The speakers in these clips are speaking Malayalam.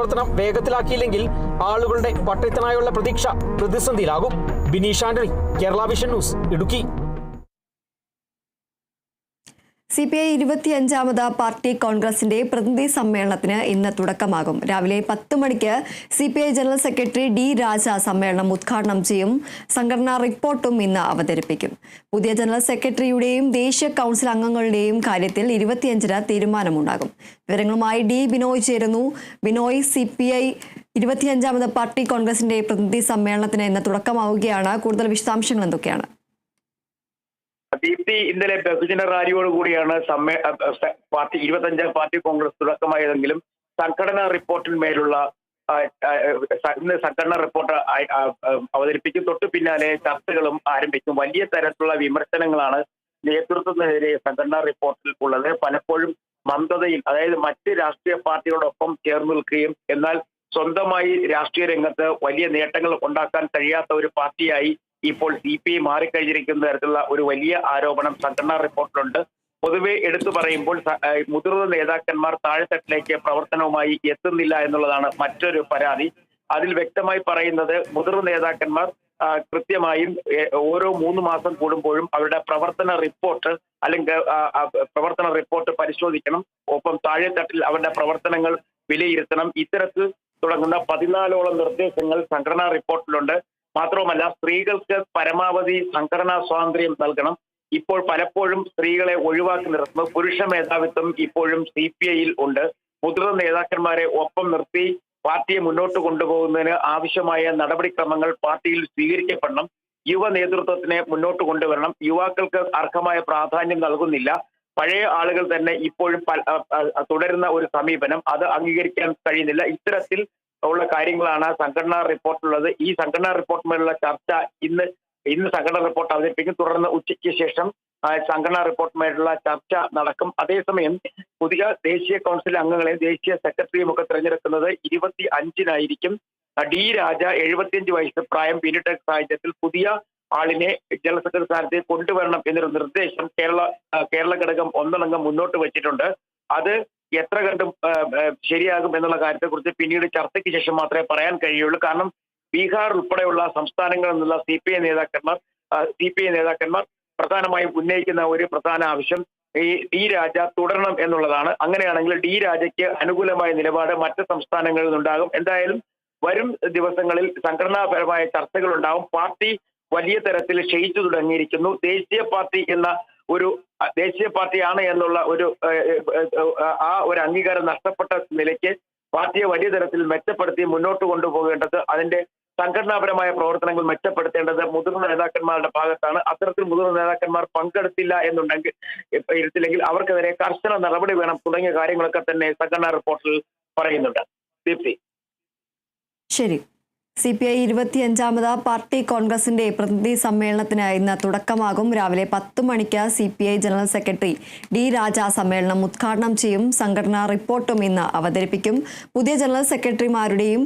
പ്രവർത്തനം വേഗത്തിലാക്കിയില്ലെങ്കിൽ ആളുകളുടെ പട്ടയത്തിനായുള്ള പ്രതീക്ഷ പ്രതിസന്ധിയിലാകും. Bineesh Antony Kerala vision news Idukki. C P I ഇരുപത്തിയഞ്ചാമത് party കോൺഗ്രസിന്റെ പ്രതിനിധി സമ്മേളനത്തിന് ഇന്ന് തുടക്കമാകും. രാവിലെ പത്ത് മണിക്ക് C P I general secretary D Raja സമ്മേളനം ഉദ്ഘാടനം ചെയ്യും. സംഘടനാ റിപ്പോർട്ടും ഇന്ന് അവതരിപ്പിക്കും. പുതിയ ജനറൽ സെക്രട്ടറിയുടെയും ദേശീയ കൗൺസിൽ അംഗങ്ങളുടെയും കാര്യത്തിൽ ഇരുപത്തിയഞ്ചിന് തീരുമാനമുണ്ടാകും. വിവരങ്ങളുമായി ഡി ബിനോയ് ചേരുന്നു. ബിനോയ് സി പി ഐ ഇരുപത്തിയഞ്ചാമത് പാർട്ടി കോൺഗ്രസിന്റെ പ്രതിനിധി സമ്മേളനത്തിന് ഇന്ന് തുടക്കമാവുകയാണ്. കൂടുതൽ വിശദാംശങ്ങൾ എന്തൊക്കെയാണ്? ദീപ്തി ഇന്നലെ ബഹുജന റാലിയോട് കൂടിയാണ് സമ്മേ പാർട്ടി ഇരുപത്തഞ്ചാം പാർട്ടി കോൺഗ്രസ് തുടക്കമായതെങ്കിലും സംഘടനാ റിപ്പോർട്ടിന്മേലുള്ള സംഘടനാ റിപ്പോർട്ട് അവതരിപ്പിക്കും. തൊട്ടു പിന്നാലെ ചർച്ചകളും ആരംഭിക്കും. വലിയ തരത്തിലുള്ള വിമർശനങ്ങളാണ് നേതൃത്വത്തിനെതിരെ സംഘടനാ റിപ്പോർട്ടിൽ ഉള്ളത്. പലപ്പോഴും മന്ദതയിൽ അതായത് മറ്റ് രാഷ്ട്രീയ പാർട്ടികളോടൊപ്പം ചേർന്ന് നിൽക്കുകയും എന്നാൽ സ്വന്തമായി രാഷ്ട്രീയ രംഗത്ത് വലിയ നേട്ടങ്ങൾ ഉണ്ടാക്കാൻ കഴിയാത്ത ഒരു പാർട്ടിയായി ഇപ്പോൾ സി പി ഐ മാറിക്കഴിഞ്ഞിരിക്കുന്ന തരത്തിലുള്ള ഒരു വലിയ ആരോപണം സംഘടനാ റിപ്പോർട്ടിലുണ്ട്. പൊതുവെ എടുത്തു പറയുമ്പോൾ മുതിർന്ന നേതാക്കന്മാർ താഴെത്തട്ടിലേക്ക് പ്രവർത്തനവുമായി എത്തുന്നില്ല എന്നുള്ളതാണ് മറ്റൊരു പരാതി. അതിൽ വ്യക്തമായി പറയുന്നത് മുതിർന്ന നേതാക്കന്മാർ കൃത്യമായും ഓരോ മൂന്ന് മാസം കൂടുമ്പോഴും അവരുടെ പ്രവർത്തന റിപ്പോർട്ട് അല്ലെങ്കിൽ പ്രവർത്തന റിപ്പോർട്ട് പരിശോധിക്കണം. ഒപ്പം താഴെത്തട്ടിൽ അവരുടെ പ്രവർത്തനങ്ങൾ വിലയിരുത്തണം. ഇത്തരത്തിൽ തുടങ്ങുന്ന പതിനാലോളം നിർദ്ദേശങ്ങൾ സംഘടനാ റിപ്പോർട്ടിലുണ്ട്. മാത്രവുമല്ല സ്ത്രീകൾക്ക് പരമാവധി സംഘടനാ സ്വാതന്ത്ര്യം നൽകണം. ഇപ്പോൾ പലപ്പോഴും സ്ത്രീകളെ ഒഴിവാക്കി നിർത്തുന്നത് പുരുഷ മേധാവിത്വം ഇപ്പോഴും സി പി ഐയിൽ ഉണ്ട്. മുതിർന്ന നേതാക്കന്മാരെ ഒപ്പം നിർത്തി പാർട്ടിയെ മുന്നോട്ട് കൊണ്ടുപോകുന്നതിന് ആവശ്യമായ നടപടിക്രമങ്ങൾ പാർട്ടിയിൽ സ്വീകരിക്കപ്പെടണം. യുവ നേതൃത്വത്തിനെ മുന്നോട്ട് കൊണ്ടുവരണം. യുവാക്കൾക്ക് അർഹമായ പ്രാധാന്യം നൽകുന്നില്ല. പഴയ ആളുകൾ തന്നെ ഇപ്പോഴും തുടരുന്ന ഒരു സമീപനം അത് അംഗീകരിക്കാൻ കഴിയുന്നില്ല. ഇത്തരത്തിൽ ഉള്ള കാര്യങ്ങളാണ് സംഘടനാ റിപ്പോർട്ടുള്ളത് ഈ സംഘടനാ റിപ്പോർട്ടുമായുള്ള ചർച്ച ഇന്ന് ഇന്ന് സംഘടനാ റിപ്പോർട്ട് അവതരിപ്പിക്കും. തുടർന്ന് ഉച്ചയ്ക്ക് ശേഷം സംഘടനാ റിപ്പോർട്ടുമായിട്ടുള്ള ചർച്ച നടക്കും. അതേസമയം പുതിയ ദേശീയ കൗൺസിൽ അംഗങ്ങളെ ദേശീയ സെക്രട്ടറിയും ഒക്കെ തിരഞ്ഞെടുക്കുന്നത് ഇരുപത്തി അഞ്ചിനായിരിക്കും ഡി രാജ എഴുപത്തിയഞ്ച് വയസ്സ് പ്രായം. പിന്നിട്ട സാഹചര്യത്തിൽ പുതിയ ആളിനെ ജനറൽ സെക്രട്ടറി സ്ഥാനത്തേക്ക് കൊണ്ടുവരണം എന്നൊരു നിർദ്ദേശം കേരള കേരള ഘടകം ഒന്നടങ്കം മുന്നോട്ട് വെച്ചിട്ടുണ്ട്. അത് എത്ര കണ്ടും ശരിയാകും എന്നുള്ള കാര്യത്തെക്കുറിച്ച് പിന്നീട് ചർച്ചയ്ക്ക് ശേഷം മാത്രമേ പറയാൻ കഴിയുള്ളൂ. കാരണം ബീഹാർ ഉൾപ്പെടെയുള്ള സംസ്ഥാനങ്ങളിൽ നിന്നുള്ള സി പി ഐ നേതാക്കന്മാർ സി പി ഐ നേതാക്കന്മാർ പ്രധാനമായും ഉന്നയിക്കുന്ന ഒരു പ്രധാന ആവശ്യം ഈ ഡി രാജ തുടരണം എന്നുള്ളതാണ്. അങ്ങനെയാണെങ്കിൽ ഡി രാജയ്ക്ക് അനുകൂലമായ നിലപാട് മറ്റ് സംസ്ഥാനങ്ങളിൽ നിന്നുണ്ടാകും. എന്തായാലും വരും ദിവസങ്ങളിൽ സംഘടനാപരമായ ചർച്ചകൾ ഉണ്ടാവും പാർട്ടി വലിയ തരത്തിൽ ക്ഷയിച്ചു തുടങ്ങിയിരിക്കുന്നു. ദേശീയ പാർട്ടി എന്ന ഒരു ദേശീയ പാർട്ടിയാണ് എന്നുള്ള ഒരു ആ ഒരു അംഗീകാരം നഷ്ടപ്പെട്ട നിലയ്ക്ക് പാർട്ടിയെ വലിയ തരത്തിൽ മെച്ചപ്പെടുത്തി മുന്നോട്ട് കൊണ്ടുപോകേണ്ടത് അതിന്റെ സംഘടനാപരമായ പ്രവർത്തനങ്ങൾ മെച്ചപ്പെടുത്തേണ്ടത് മുതിർന്ന നേതാക്കന്മാരുടെ ഭാഗത്താണ്. അത്തരത്തിൽ മുതിർന്ന നേതാക്കന്മാർ പങ്കെടുത്തില്ല എന്നുണ്ടെങ്കിൽ ഇരുത്തില്ലെങ്കിൽ അവർക്കെതിരെ കർശന നടപടി വേണം തുടങ്ങിയ കാര്യങ്ങളൊക്കെ തന്നെ സംഘടനാ റിപ്പോർട്ടിൽ പറയുന്നുണ്ട്. ദീപ്തി. ശരി. സി പി ഐ ഇരുപത്തിയഞ്ചാമത് പാർട്ടി കോൺഗ്രസിന്റെ പ്രതിനിധി സമ്മേളനത്തിന് ഇന്ന് തുടക്കമാകും. രാവിലെ പത്ത് മണിക്ക് C P I general secretary D Raja സമ്മേളനം ഉദ്ഘാടനം ചെയ്യും. സംഘടനാ റിപ്പോർട്ടും ഇന്ന് അവതരിപ്പിക്കും. പുതിയ ജനറൽ സെക്രട്ടറിമാരുടെയും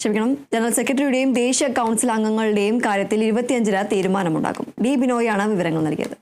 ക്ഷമിക്കണം ജനറൽ സെക്രട്ടറിയുടെയും ദേശീയ കൗൺസിൽ അംഗങ്ങളുടെയും കാര്യത്തിൽ ഇരുപത്തിയഞ്ചിന് തീരുമാനമുണ്ടാകും. ഡി ബിനോയാണ് വിവരങ്ങൾ നൽകിയത്.